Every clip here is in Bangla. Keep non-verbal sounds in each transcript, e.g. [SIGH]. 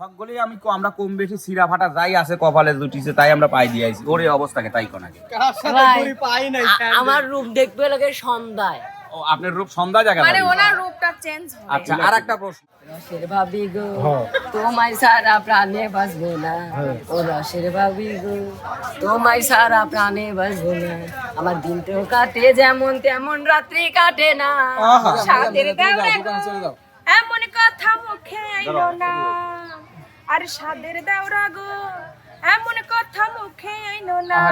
সকলেই আমি আমরা কম বেশি সিরা ফাটা যাই আছে কপালে জুটিছে তাই আমরা পাই দিয়ে আইছি। ওরে অবস্থাকে তাই কোনাকে আমার রূপ দেখবে লাগে সন্ধ্যায়। ও আপনার রূপ সন্ধ্যা জায়গা মানে ওনার রূপটা চেঞ্জ হয় আচ্ছা আর একটা প্রশ্ন। রসের ভাবি গো তোমায় সারা প্রাণে বাঁচবো না। ও রসের ভাবি গো তোমায় সারা প্রাণে বাঁচবো না। আমার দিনটাও কাটে যেমন তেমন রাত্রি কাটে না। দেওরা এমন কথা মুখে আইলো না। আর সাদের দেওরা গো এমন কথা মুখে আইলো না।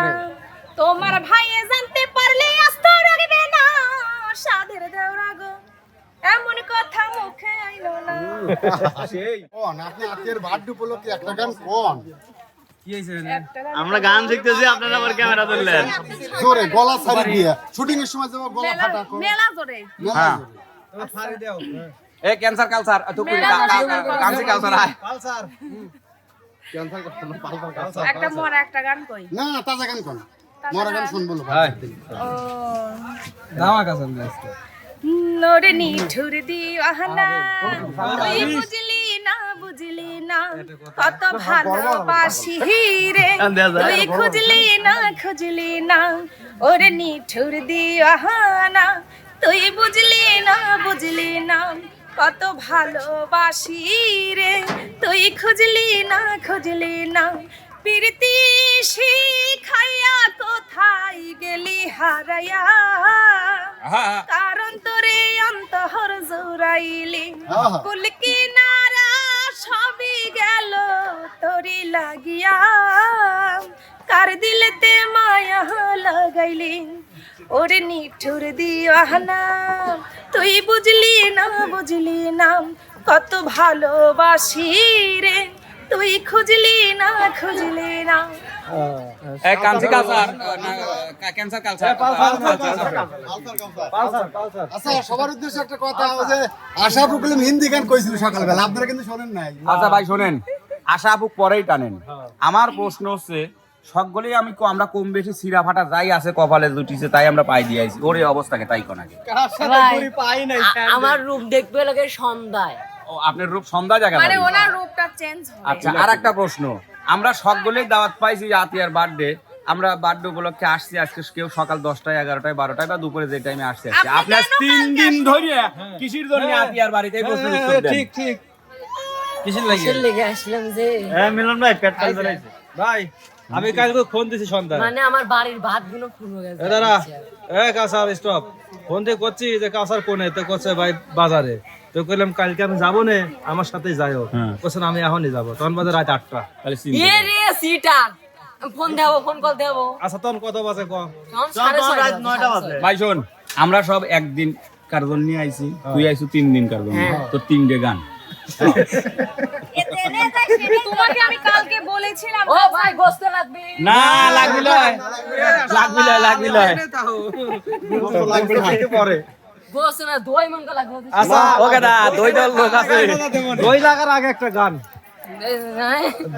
তোমার ভাইয়ে জানতে পারলে আস্ত রাখবে না সাদের দেওরা গো এমন কথা মুখে আইলো না। [LAUGHS] সেই। কোন? আপনি আজকের বার্থডে উপলক্ষে একটা গান কোন? আমরা গান শিখতেছি আপনারা আবার ক্যামেরা ধরলেন জোরে গলা ছাড়ি দিয়ে। শুটিং এর সময় যাব গলা ফাটা করো মেলা জোরে। মেলা হ্যাঁ। এ ক্যান্সার কালচার তুকুরি কাঞ্চি কালচার আয়। ক্যান্সার করতে না একটা মরা একটা গান কই? না না তাজা গান কোন মরা গান শুনব না ও নোরে নিঠুর দিওয়ানা। তুই বুঝলি না বুঝলি না। কত ভালোবাসি রে। তুই খুঁজলি না খুঁজলি না। ওরে নিঠুর দিওয়ানা। তুই বুঝলি না বুঝলি না। কত ভালোবাসি রে। তুই খুঁজলি না খুঁজলি না। প্রীতি শিখাইয়া কোথায় গেলি হারাইয়া? কারণ তোরে অন্তহর জোরাইলি আহা। কুল কিনারা সবই গেল তোরি লাগিয়া। কার দিলেতে মায়া লাগাইলি? ওরে নিঠুর দিওয়ানা তুই বুঝলি না বুঝলি না কত ভালোবাসি রে। তুই খুঁজলি না খুঁজলি না। এ কাঞ্চি কালচার ক্যান্সার কালচার আচ্ছা সবার উদ্দেশ্যে একটা কথা ওই যে আশা হিন্দি গান কইছিল সকালবেলা। আপনারা কিন্তু শোনেন নাই। আচ্ছা ভাই শোনেন। আশা আপু পরেই টানেন। আমার প্রশ্ন হচ্ছে সকলেই আমি আমরা কম বেশি সিরা ফাটা যাই আছে কপালে জুটিছে তাই আমরা পাই দিয়ে আইছি ওরে অবস্থাকে তাই কোনাকে আমার রূপ দেখবে লাগে সন্ধ্যায়। ও আপনার রূপ সন্ধ্যা জায়গা মানে ওনার রূপটা চেঞ্জ হয় আচ্ছা আর একটা প্রশ্ন। আমরা সকলেই দাওয়াত পাইছি আতিয়ার বার্থডে আমরা বার্থডে উপলক্ষে আসছি আজকে কেউ সকাল দশটায় এগারোটায় বারোটায় বা দুপুরে যে টাইমে আসছে আসছি আপনি আপনার তিন দিন ধরে কিসির জন্য আতিয়ার বাড়িতে এই প্রশ্নের উত্তর দেন কিসের লেগে? আসলাম যে? হ্যাঁ মিলন ভাই পেট টাল ধরেছে ভাই আমি কালকে ফোন দিছি সন্ধ্যা মানে আমার বাড়ির ভাতগুলো পুরো গেছে। এ দাঁড়া এ কাসার স্টপ ফোন দিয়ে করছি যে কাসার কোনে? তো করছে ভাই বাজারে। তো কইলাম কালকে আমি যাব না আমার সাথে যাইও। কোসেন আমি এখনই যাব। তখন বাজে রাত আটটা। এ রে সিটার। ফোন দেবো ফোন কল দেবো। আচ্ছা তখন কত বাজে ক? তখন সাড়ে ছয়টা রাত নয়টা বাজে। ভাই শোন আমরা সব একদিন কার্জন নিয়ে আইছি তুই আইছু তিন দিন কার্জন। তোর তিনটে গান। তোমাকে আমি কালকে বলেছিলাম ও ভাই গোস্ত লাগবে। না লাগবি লয় লাগবি লয় লাগবি লয় পরে গোস্ত না দই লাগবে। আচ্ছা ওকে দা দই দল লোক আছে দই লাগার আগে একটা গান।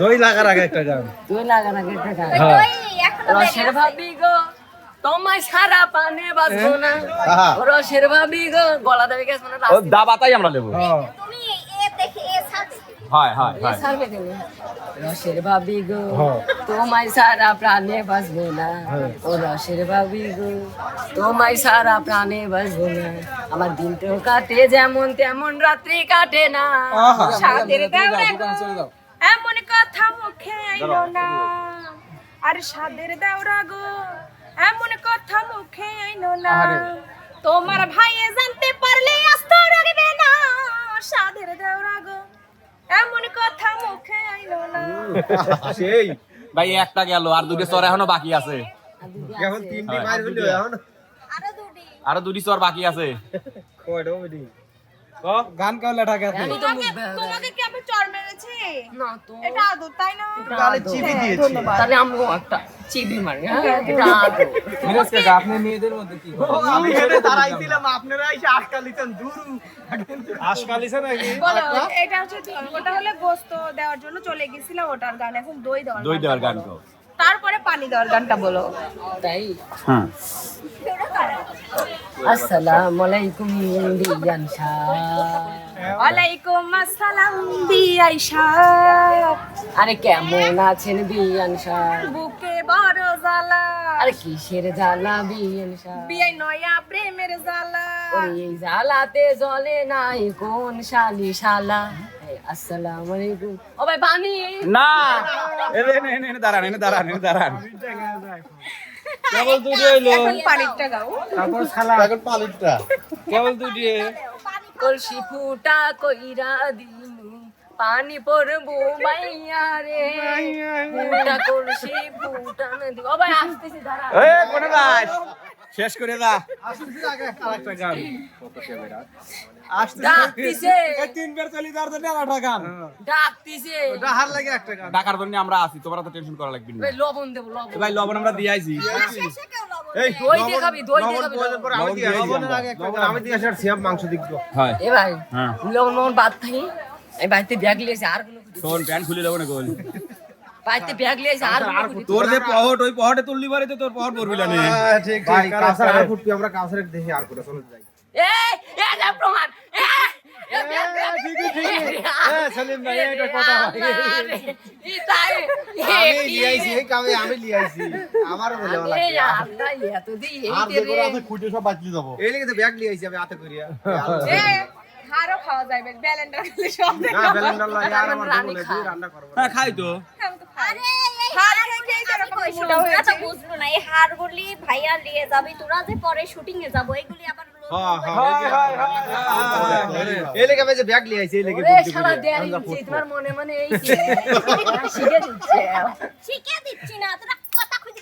দই লাগার আগে একটা গান। দই লাগা না একটা গান। হ্যাঁ। রসের ভাবি গো তোমায় সারা পানে বাঁচবো না। রসের ভাবি গো গলা দেবে গেছে মানে দাবাতাই আমরা দেবো হ্যাঁ। তুমি ভাবি গো না ও রসের গো তোমায় সারা প্রাণে বাঁচবো না আমার কাটে যেমন তেমন রাত্রি কাটে না সাদের দেওরা গো এমন কথা মুখে আইলো না আর সাদের দেওরা গো এমন কথা মুখে আইলো না তোমার ভাইয়ে জানতে [LAUGHS] সেই। ভাই একটা গেল আর দুটি চর এখনও বাকি আছে। এখন তিনটি হইল এখন। আরও দুটি। আরও দুটি চর বাকি আছে। কয়টা গান কাও লেঠা গেছে। আমি তো তোমাকে কি আমি চর মেরেছি? না তো। এটা আদর তাই না? গালে চিপে দিয়েছি। তাহলে একটা চিপে মারি হ্যাঁ? এটা আদর। আপনি মেয়েদের মধ্যে কি আমি হেঁটে দাঁড়াইছিলাম আপনারা এসে দূর। নাকি? বলো এটা হচ্ছে ওটা হলে গোস্ত দেওয়ার জন্য চলে গেছিলাম ওটার গান এখন দই দেওয়ার দই দেওয়ার গান তারপরে পানি দেওয়ার গানটা বলো। তাই? হ্যাঁ। আসসালামু আলাইকুম শাহ। ওয়ালাইকুম আসসালাম বিআই আরে কেমন আছেন বিয়ান সাহ বুকে বড় জ্বালা। আরে কিসের জ্বালা বিয়ান সাহ বিআই নয়া প্রেমের জ্বালা। ওরে এই জ্বালাতে জলে নাই কোন শালি শালা আসসালামু আলাইকুম। ও ভাই পানি না। এনে এনে এনে এনে দাঁড়ান এনে দাঁড়ান এনে দাঁড়ান। কেবল দুটি হইল। এখন পানিরটা গাও। এখন পালিটটা কেবল দুটি। কলসি ফুটা কইরা দিনু পানি পড়ব মাইয়া রে। ফুটা কলসি ফুটা নদী ও ভাই আসতেছি দাঁড়া এ কোনে যাস? শেষ করে দা। জন্য আমরা আছি তোমরা তো টেনশন করা লাগবে ভাই লবণ দেবো লবণ। এ ভাই লবণ আমরা দিয়ে আইছি। গান। আমি হয়। হ্যাঁ। আমি বাড়িতে ব্যাগ লিয়েছি আর কোনো শোন প্যান্ট খুলে দেবো না গোল বাড়িতে ব্যাগ লিয়েছি আর তোর যে পহট ওই পহটে তুললি পারে তোর পহট পড়বি না নে। ঠিক ভাই কাঁসার আর ফুটবি আমরা কাঁসার দেখি আর করে চলে যাই এই, এই যে প্রমাণ আমার আরে, তো খাওয়া যাবে ব্যালেন্ডার খেলে সব না ব্যালেন্ডার লাগে আর আমার রানী বলে দিই রান্না করব হ্যাঁ খাই তো আমি তো খাই। আরে এই হার হার খেয়ে তো এরকম কইছো মোটা হয়েছে। আচ্ছা বুঝলো না এই হারগুলি ভাইয়া নিয়ে যাবি তোরা যে পরে শুটিং এ যাব এগুলি আবার হ্যাঁ হ্যাঁ মনে মনে শিখে শিখে দিচ্ছি না তোরা কথা খুঁজে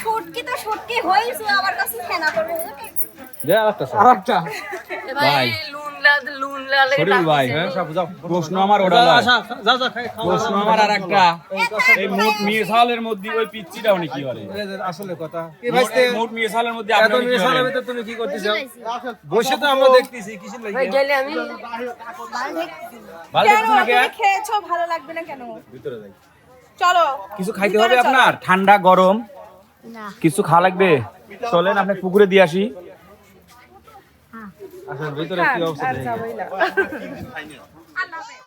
শুটকি তো শুটকি হয়েছে, আমার কাছে ছেনা করবে, বুঝলি? আরেকটা ভাই, ভাই। লুন লাল, লুন লাল লেগে শরীর ভাই, ডাকছে। হ্যাঁ সব যাও প্রশ্ন আমার ওটা লয়। আচ্ছা যা যা খাই খাও প্রশ্ন আমার আর একটা এই মোট মিসালের মধ্যে ওই পিচ্চিটা উনি কি করে আসলে কথা মোট- ভাইস্তে মোট মধ্যে এত আপনি কি মেশালের তুমি কি করতেছ বসে তো আমরা দেখতেছি কিসের লাগে গেলে আমি ভালো কেন না খেয়েছো ভালো লাগবে না কেন চলো কিছু খাইতে হবে আপনার ঠান্ডা গরম কিছু খাওয়া লাগবে চলেন আপনি পুকুরে দিয়ে আসি আসলে ভিতরে কি অবস্থা আর যাবোই না